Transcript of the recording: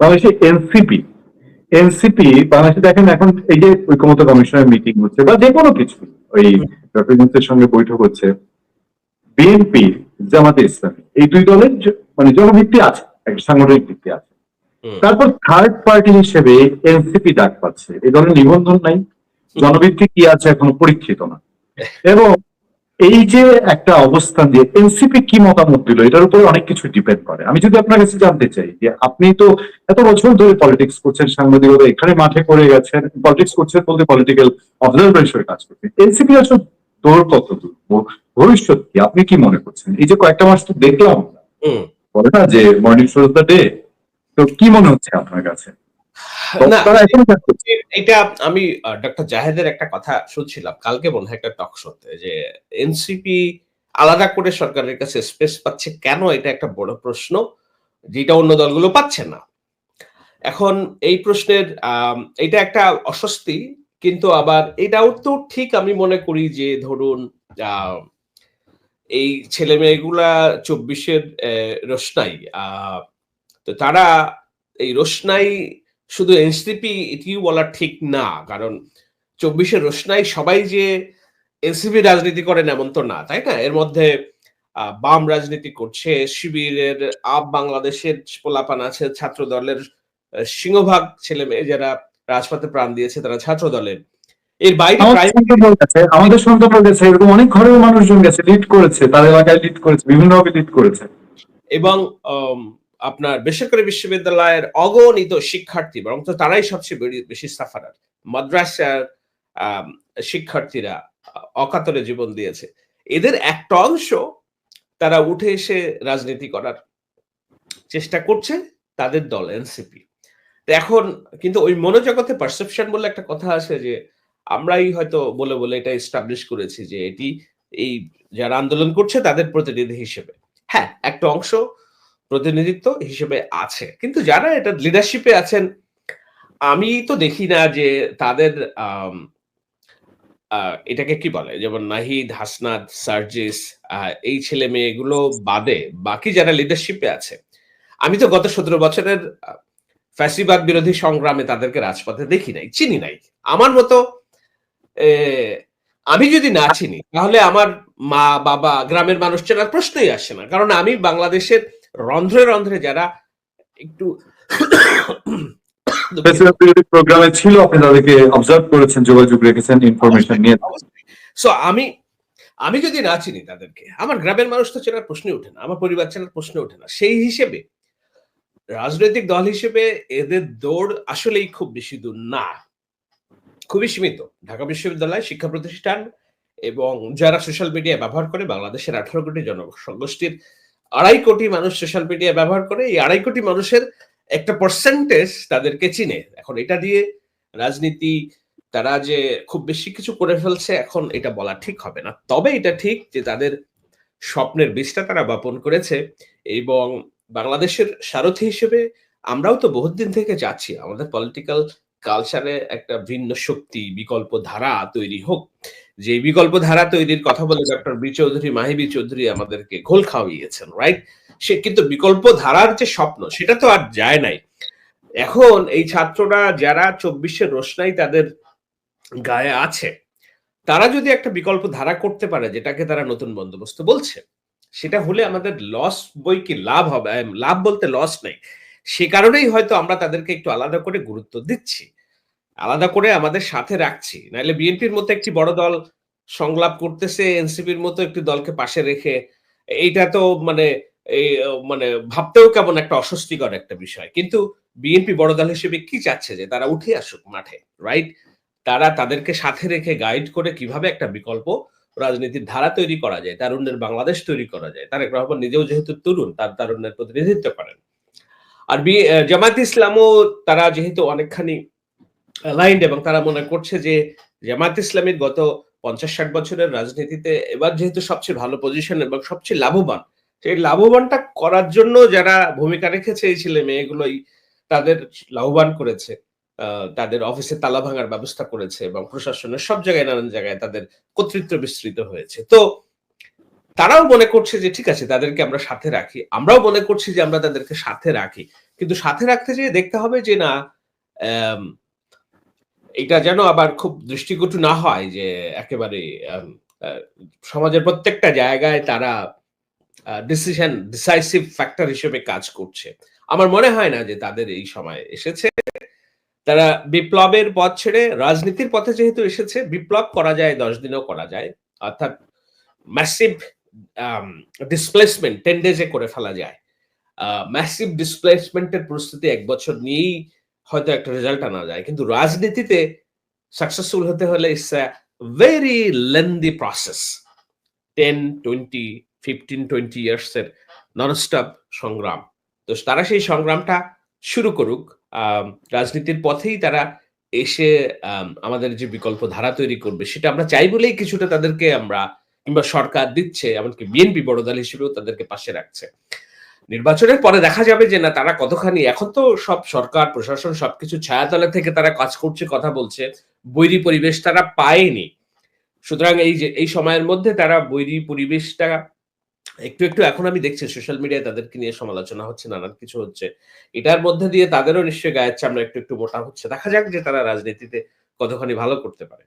বাংলাদেশে NCP NCP বাংলাদেশে দেখেন এখন এই যে ঐক্যমত কমিশনের মিটিং হচ্ছে বা যে কোনো কিছু ওই রেপ্রেজেন্টের সঙ্গে বৈঠক হচ্ছে বিএনপি জামাতে ইসলামী এই দুই দলের মানে জনভিত্তি আছে একটা সাংগঠনিক ভিত্তি আছে। তারপর থার্ড পার্টি হিসেবে এনসিপি ডাক পাচ্ছে এই ধরনের নিবন্ধন নাই জনভিত্তি কি আছে এখনও পরীক্ষিত না। এবং এই যে একটা অবস্থান দিয়ে এনসিপি কি মতামত দিল এটার উপরে অনেক কিছু ডিপেন্ড করে। আমি যদি আপনার কাছে জানতে চাই যে আপনি তো এত বছর ধরে পলিটিক্স করছেন সাংবাদিকতা এখানে মাঠে করে গেছেন পলিটিক্স করছেন বলতে পলিটিক্যাল অবজারভার হিসেবে কাজ করছেন এনসিপি আসলে দৌড় কত দূর? ভবিষ্যৎ কি? আপনি কি মনে করছেন? এই যে কয়েকটা মাস তো দেখলাম বলে না যে মর্নিং শো দ্য ডে তো কি মনে হচ্ছে আপনার কাছে? না তারা এখন এটা আমি ডক্টর জাহেদের একটা কথা শুনছিলাম কালকে মনে হয় একটা টক শোতে যে এনসিপি আলাদা করে সরকারের কাছে স্পেস পাচ্ছে কেন? এটা একটা বড় প্রশ্ন যেটা অন্য দলগুলো পাচ্ছে না। এখন এই প্রশ্নের এটা একটা অস্বস্তি কিন্তু আবার এটাও তো ঠিক আমি মনে করি যে ধরুন আহ, এই ছেলে মেয়েগুলা চব্বিশের রোশনাই আহ, তো তারা এই রোশনাই শুধু এনসিপি এটিও বলা ঠিক না কারণ চব্বিশের রোশনাই সবাই যে এনসিপি রাজনীতি করেন এমন তো না তাই না? এর মধ্যে বাম রাজনীতি করছে শিবিরের আপ বাংলাদেশের পোলাপান আছে ছাত্র দলের আহ, সিংহভাগ ছেলে মেয়ে যারা রাজপথে প্রাণ দিয়েছে তারা ছাত্র দলের এর বাইরে আমাদের সন্তর্ক গেছে এরকম অনেক ঘরের মানুষজন গেছে লিড করেছে তার এলাকায় লিড করেছে বিভিন্ন ভাবে লিড করেছে। এবং আম, আপনার বেসরকারি বিশ্ববিদ্যালয়ের অগণিত শিক্ষার্থী, বরং তো তারাই সবচেয়ে বেশি সাফারার মাদ্রাসার শিক্ষার্থীরা অকাতরে জীবন দিয়েছে। এদের একটা অংশ তারা উঠে এসে রাজনীতি করার চেষ্টা করছে, তাদের দল এনসিপি। এখন কিন্তু ওই মনোজগতে পারসেপশন বলে একটা কথা আছে যে, আমরাই হয়তো বলে বলে এটা এস্টাবলিশ করেছি যে, এটি এই যারা আন্দোলন করছে তাদের প্রতিনিধি হিসেবে। হ্যাঁ একটা অংশ প্রতিনিধিত্ব হিসেবে আছে। কিন্তু যারা এটা লিডারশিপে আছেন, আমি তো দেখি না যে তাদের এটাকে কি বলে? যেমন নাহিদ, হাসনাত, সার্জিস এই ছেলে মেয়েগুলো বাদে বাকি যারা লিডারশিপে আছে, আমি তো গত সতেরো বছরের ফ্যাসিবাদ বিরোধী সংগ্রামে তাদেরকে রাজপথে দেখি নাই, চিনি নাই। আমার মতো আমি যদি না চিনি, তাহলে আমার মা, বাবা, গ্রামের মানুষ চেনার প্রশ্নই আসে না। কারণ আমি বাংলাদেশের রন্ধ্রে রন্ধ্রে যারা একটু প্রোগ্রামে ছিল আপনি তাদেরকে অবজার্ভ করেছেন যোগাযোগ রেখেছেন ইনফরমেশন নিয়ে। সো আমি আমি যদি না চিনি তাদেরকে আমার গ্রামের মানুষ তো চেনার প্রশ্নই ওঠে না আমার পরিবার চেনার প্রশ্ন ওঠে না। সেই হিসেবে রাজনৈতিক দল হিসেবে এদের দৌড় আসলেই খুব বেশি দূর না। খুবই সীমিত। ঢাকা বিশ্ববিদ্যালয় শিক্ষা প্রতিষ্ঠান এবং যারা সোশ্যাল মিডিয়া ব্যবহার করে বাংলাদেশের আঠারো কোটি জনগোষ্ঠীর আড়াই কোটি মানুষ সোশ্যাল মিডিয়া ব্যবহার করে, এই আড়াই কোটি মানুষের একটা পার্সেন্টেজ তাদেরকে চিনে। এখন এটা দিয়ে রাজনীতি, তারা যে খুব বেশি কিছু করে ফেলছে, এখন এটা বলা ঠিক হবে না। তবে এটা ঠিক যে তাদের স্বপ্নের বীজটা তারা বপন করেছে এবং বাংলাদেশের সারথি হিসেবে আমরাও তো বহুত দিন থেকে যাচ্ছি। আমাদের পলিটিক্যাল কালচারে একটা ভিন্ন শক্তি বিকল্প ধারা তৈরি হোক। যে বিকল্প ধারা তৈরির কথা বলে ডক্টর বি চৌধুরী, মাহিবি চৌধুরী আমাদেরকে ঘোল খাওয়িয়েছেন রাইট সে কিন্তু বিকল্প ধারার যে স্বপ্ন, সেটা তো আর যায় নাই। এখন এই ছাত্ররা যারা চব্বিশের রোশনাই তাদের গায়ে আছে, তারা যদি একটা বিকল্প ধারা করতে পারে, যেটাকে তারা নতুন বন্দোবস্ত বলছে, সেটা হলে আমাদের লস বই কি লাভ হবে? লাভ বলতে লস নেই। সে কারণেই হয়তো আমরা তাদেরকে একটু আলাদা করে গুরুত্ব দিচ্ছি। আলাদা করে আমাদের সাথে রাখছি। নাহলে বিএনপির মতো একটি বড় দল সংলাপ করতেছে, এনসিপির মতো একটি দলকে পাশে রেখে, এইটা তো মানে এই মানে ভাবতেও কেমন একটা অস্বস্তিকর একটা বিষয়। কিন্তু বিএনপি বড় দল হিসেবে কি চাচ্ছে যে তারা উঠে আসুক মাঠে রাইট তারা তাদেরকে সাথে রেখে গাইড করে কীভাবে একটা বিকল্প রাজনীতির ধারা তৈরি করা যায়, তারুণ্যের বাংলাদেশ তৈরি করা যায়। তারেক রহমান নিজেও যেহেতু তরুণ, তার তারুণ্যের প্রতিনিধিত্ব করেন। আর বি জামায়াত ইসলামও তারা যেহেতু অনেকখানি লাইন্ড এবং তারা মনে করছে যে জামায়াত ইসলামের গত পঞ্চাশ ষাট বছরের রাজনীতিতে এবার যেহেতু সবচেয়ে ভালো পজিশন এবং সবচেয়ে লাভবান, সেই লাভবানটা করার জন্য যারা ভূমিকা রেখেছে এই ছেলে মেয়েগুলোই তাদের লাভবান করেছে তাদের অফিসে তালা ভাঙার ব্যবস্থা করেছে এবং প্রশাসনের সব জায়গায় নানান জায়গায় তাদের কর্তৃত্ব বিস্তৃত হয়েছে। তো তারাও মনে করছে যে ঠিক আছে, তাদেরকে আমরা সাথে রাখি, আমরাও মনে করছি যে আমরা তাদেরকে সাথে রাখি। কিন্তু সাথে রাখতে যেয়ে দেখতে হবে যে না এটা যেন আবার খুব দৃষ্টিকটু না হয় যে একেবারে সমাজের প্রত্যেকটা জায়গায় তারা ডিসিশন ডিসাইসিভ ফ্যাক্টর হিসেবে কাজ করছে। আমার মনে হয় না যে তাদের এই সময় এসেছে। তারা বিপ্লবের পথ ছেড়ে রাজনীতির পথে যেহেতু এসেছে, বিপ্লব করা যায়, দশ দিনেও করা যায়। অর্থাৎ ম্যাসিভ ডিসপ্লেসমেন্ট টেন ডেজে করে ফেলা যায়। ম্যাসিভ ডিসপ্লেসমেন্টের প্রস্তুতি এক বছর নিয়েই হয়তো একটা রেজাল্ট আনা যায়। কিন্তু রাজনীতিতে সাকসেসফুল হতে হলে it's a very lengthy process ten twenty fifteen twenty years এর ননস্টপ সংগ্রাম। তো তারা সেই সংগ্রামটা শুরু করুক। রাজনীতির পথেই তারা এসে আম, আমাদের যে বিকল্প ধারা তৈরি করবে সেটা আমরা চাই বলেই কিছুটা তাদেরকে আমরা কিংবা সরকার দিচ্ছে এমনকি বিএনপি বড় দল হিসেবেও তাদেরকে পাশে রাখছে। নির্বাচনের পরে দেখা যাবে যে না, তারা কতখানি, এখন তো সব সরকার, প্রশাসন, সবকিছু ছায়াতলে থেকে তারা কাজ করছে, কথা বলছে, বৈরী পরিবেশ তারা পায়নি। সুতরাং এই যে, এই সময়ের মধ্যে তারা বৈরী পরিবেশটা একটু একটু এখন আমি দেখছি, সোশ্যাল মিডিয়ায় তাদেরকে নিয়ে সমালোচনা হচ্ছে, নানান কিছু হচ্ছে। এটার মধ্যে দিয়ে তাদেরও নিশ্চয়ই গায়ের চামড়া একটু একটু মোটা হচ্ছে। দেখা যাক যে তারা রাজনীতিতে কতখানি ভালো করতে পারে।